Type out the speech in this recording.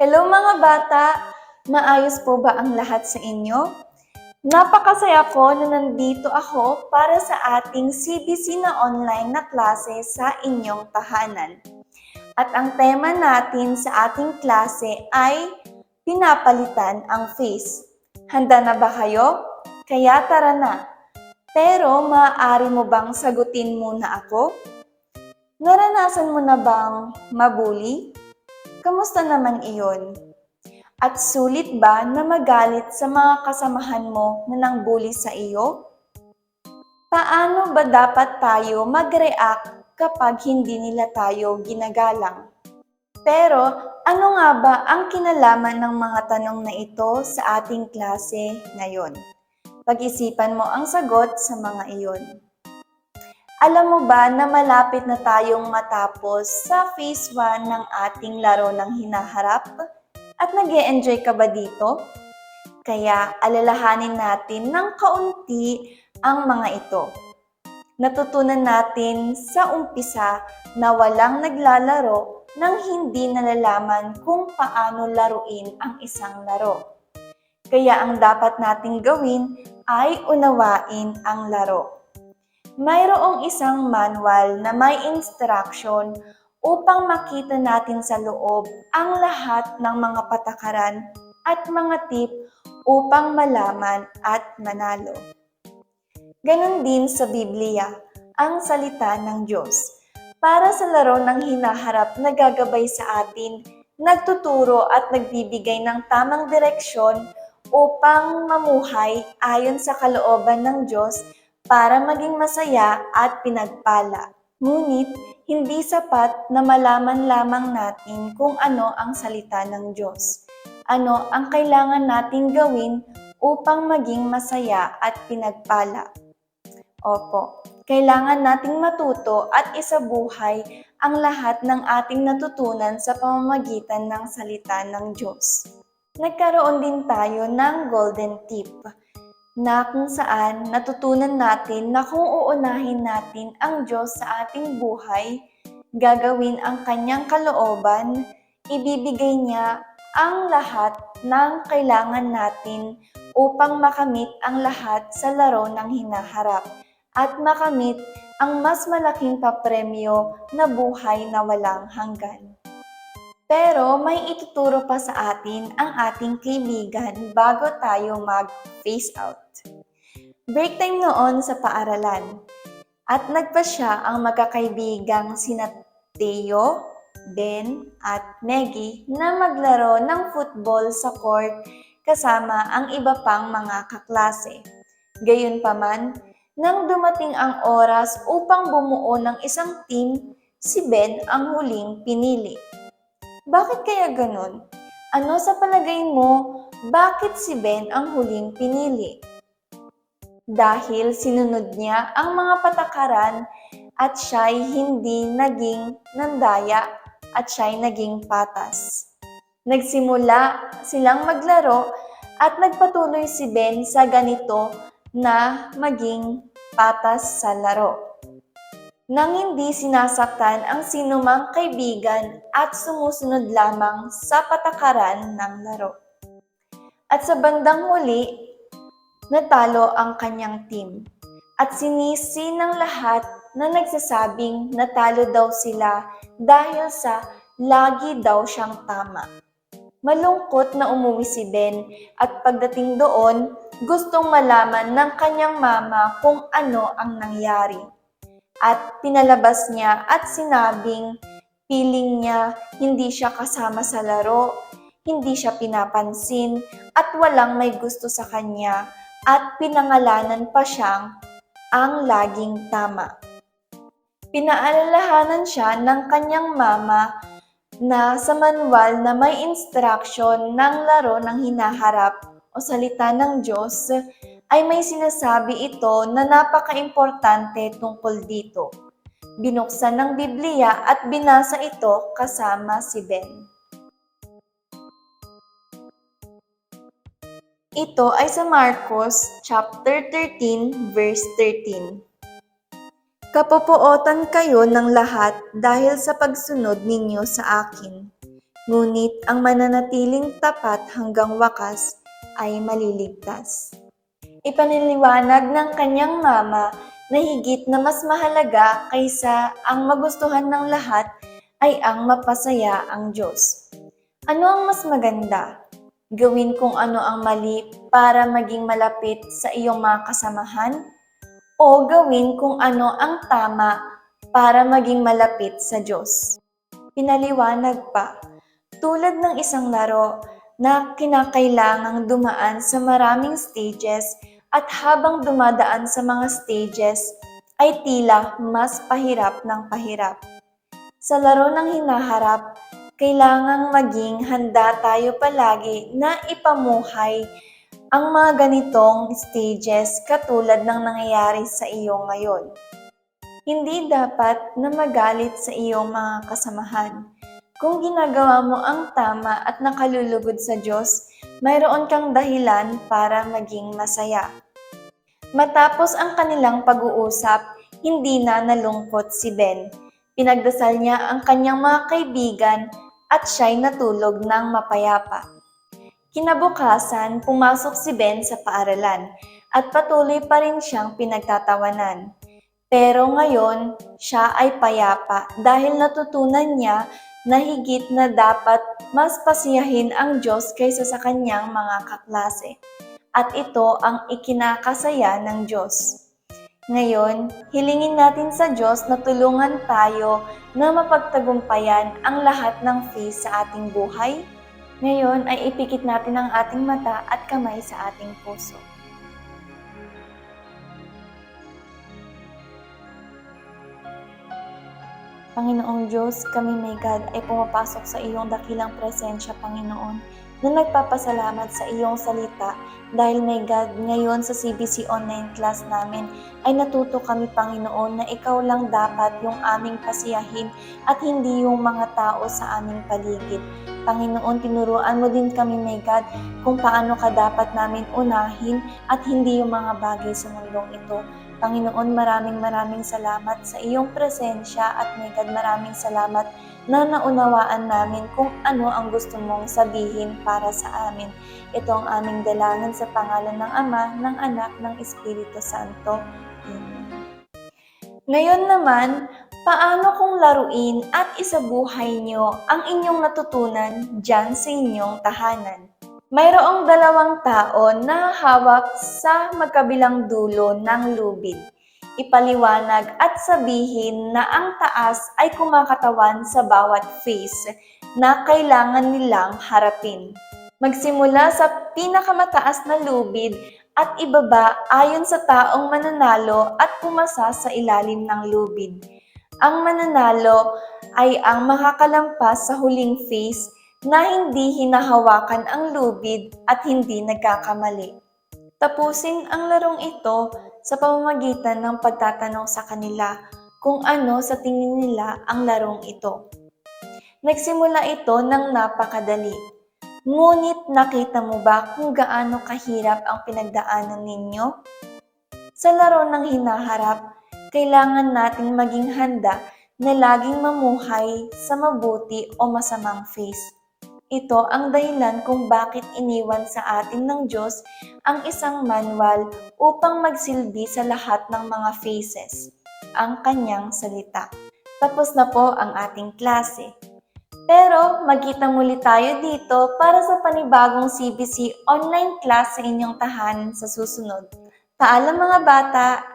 Hello mga bata! Maayos po ba ang lahat sa inyo? Napakasaya ko na nandito ako para sa ating CBC na online na klase sa inyong tahanan. At ang tema natin sa ating klase ay pinapalitan ang face. Handa na ba kayo? Kaya tara na! Pero maaari mo bang sagutin muna ako? Naranasan mo na bang mabuli? Kamusta naman iyon? At sulit ba na magalit sa mga kasamahan mo na nang bully sa iyo? Paano ba dapat tayo mag-react kapag hindi nila tayo ginagalang? Pero ano nga ba ang kinalaman ng mga tanong na ito sa ating klase ngayon? Pag-isipan mo ang sagot sa mga iyon. Alam mo ba na malapit na tayong matapos sa phase 1 ng ating laro ng hinaharap? At nag enjoy ka ba dito? Kaya alalahanin natin ng kaunti ang mga ito. Natutunan natin sa umpisa na walang naglalaro nang hindi nalalaman kung paano laruin ang isang laro. Kaya ang dapat nating gawin ay unawain ang laro. Mayroong isang manual na may instruction upang makita natin sa loob ang lahat ng mga patakaran at mga tip upang malaman at manalo. Ganon din sa Biblia, ang salita ng Diyos. Para sa laro ng hinaharap na gagabay sa atin, nagtuturo at nagbibigay ng tamang direksyon upang mamuhay ayon sa kalooban ng Diyos para maging masaya at pinagpala. Ngunit, hindi sapat na malaman lamang natin kung ano ang salita ng Diyos. Ano ang kailangan nating gawin upang maging masaya at pinagpala. Opo, kailangan nating matuto at isabuhay ang lahat ng ating natutunan sa pamamagitan ng salita ng Diyos. Nagkaroon din tayo ng golden tip na kung saan natutunan natin na kung uunahin natin ang Diyos sa ating buhay, gagawin ang kanyang kalooban, ibibigay niya ang lahat ng kailangan natin upang makamit ang lahat sa laro ng hinaharap at makamit ang mas malaking papremyo na buhay na walang hanggan. Pero may ituturo pa sa atin ang ating kaibigan bago tayo mag-face out. Break time noon sa paaralan. At nagpa siya ang magkakaibigang sina Teo, Ben, at Maggie na maglaro ng football sa court kasama ang iba pang mga kaklase. Gayunpaman, nang dumating ang oras upang bumuo ng isang team, si Ben ang huling pinili. Bakit kaya ganun? Ano sa palagay mo, bakit si Ben ang huling pinili? Dahil sinunod niya ang mga patakaran at siya'y hindi naging nandaya at siya'y naging patas. Nagsimula silang maglaro at nagpatuloy si Ben sa ganito na maging patas sa laro nang hindi sinasaktan ang sinumang kaibigan at sumusunod lamang sa patakaran ng laro. At sa bandang huli, natalo ang kanyang team at sinisi ng lahat na nagsasabing natalo daw sila dahil sa lagi daw siyang tama. Malungkot na umuwi si Ben at pagdating doon, gustong malaman ng kanyang mama kung ano ang nangyari at pinalabas niya at sinabing piling niya hindi siya kasama sa laro, hindi siya pinapansin at walang may gusto sa kanya at pinangalanan pa siyang ang laging tama. Pinaalalahanan siya ng kanyang mama na sa manual na may instruction ng laro ng hinaharap o salita ng Diyos ay may sinasabi ito na napaka-importante tungkol dito. Binuksan ng Biblia at binasa ito kasama si Ben. Ito ay sa Marcos chapter 13 verse 13. Kapopootan kayo ng lahat dahil sa pagsunod ninyo sa akin. ngunit ang mananatiling tapat hanggang wakas ay maliligtas. Ipaniliwanag ng kanyang mama na higit na mas mahalaga kaysa ang magustuhan ng lahat ay ang mapasaya ang Diyos. Ano ang mas maganda? Gawin kung ano ang mali para maging malapit sa iyong mga kasamahan? O gawin kung ano ang tama para maging malapit sa Diyos? Pinaliwanag pa, tulad ng isang laro na kinakailangang dumaan sa maraming stages at habang dumadaan sa mga stages ay tila mas pahirap ng pahirap. Sa laro ng hinaharap, kailangang maging handa tayo palagi na ipamuhay ang mga ganitong stages katulad ng nangyayari sa iyo ngayon. Hindi dapat na magalit sa iyong mga kasamahan. Kung ginagawa mo ang tama at nakalulugod sa Diyos, mayroon kang dahilan para maging masaya. Matapos ang kanilang pag-uusap, hindi na nalungkot si Ben. Pinagdasal niya ang kanyang mga kaibigan at siya'y natulog ng mapayapa. Kinabukasan, pumasok si Ben sa paaralan at patuloy pa rin siyang pinagtatawanan. Pero ngayon, siya ay payapa dahil natutunan niya na higit na dapat mas pasiyahin ang Diyos kaysa sa kanyang mga kaklase. At ito ang ikinakasaya ng Diyos. Ngayon, hilingin natin sa Diyos na tulungan tayo na mapagtagumpayan ang lahat ng phase sa ating buhay. Ngayon ay ipikit natin ang ating mata at kamay sa ating puso. Panginoong Diyos, kami may God ay pumapasok sa iyong dakilang presensya, Panginoon, na nagpapasalamat sa iyong salita dahil may God, ngayon sa CBC online class namin ay natuto kami, Panginoon, na ikaw lang dapat yung aming pasiyahin at hindi yung mga tao sa aming paligid. Panginoon, tinuruan mo din kami, may God, kung paano ka dapat namin unahin at hindi yung mga bagay sa mundong ito. Panginoon, maraming maraming salamat sa iyong presensya at may God, maraming salamat na naunawaan namin kung ano ang gusto mong sabihin para sa amin. Ito ang aming dalangin sa pangalan ng Ama, ng Anak, ng Espiritu Santo. Amen. Ngayon naman, paano kung laruin at isabuhay nyo ang inyong natutunan dyan sa inyong tahanan? Mayroong dalawang tao na hawak sa magkabilang dulo ng lubid. Ipaliwanag at sabihin na ang taas ay kumakatawan sa bawat face na kailangan nilang harapin. Magsimula sa pinakamataas na lubid at ibaba ayon sa taong mananalo at pumasa sa ilalim ng lubid. Ang mananalo ay ang makakalampas sa huling face na hindi hinahawakan ang lubid at hindi nagkakamali. Tapusin ang larong ito sa pamamagitan ng pagtatanong sa kanila kung ano sa tingin nila ang larong ito. Nagsimula ito ng napakadali. Ngunit nakita mo ba kung gaano kahirap ang pinagdaanan ninyo? Sa laro ng hinaharap, kailangan nating maging handa na laging mamuhay sa mabuti o masamang face. Ito ang dahilan kung bakit iniwan sa atin ng Diyos ang isang manual upang magsilbi sa lahat ng mga faces, ang kanyang salita. Tapos na po ang ating klase. Pero magkita muli tayo dito para sa panibagong CBC online class sa inyong tahanan sa susunod. Paalam mga bata!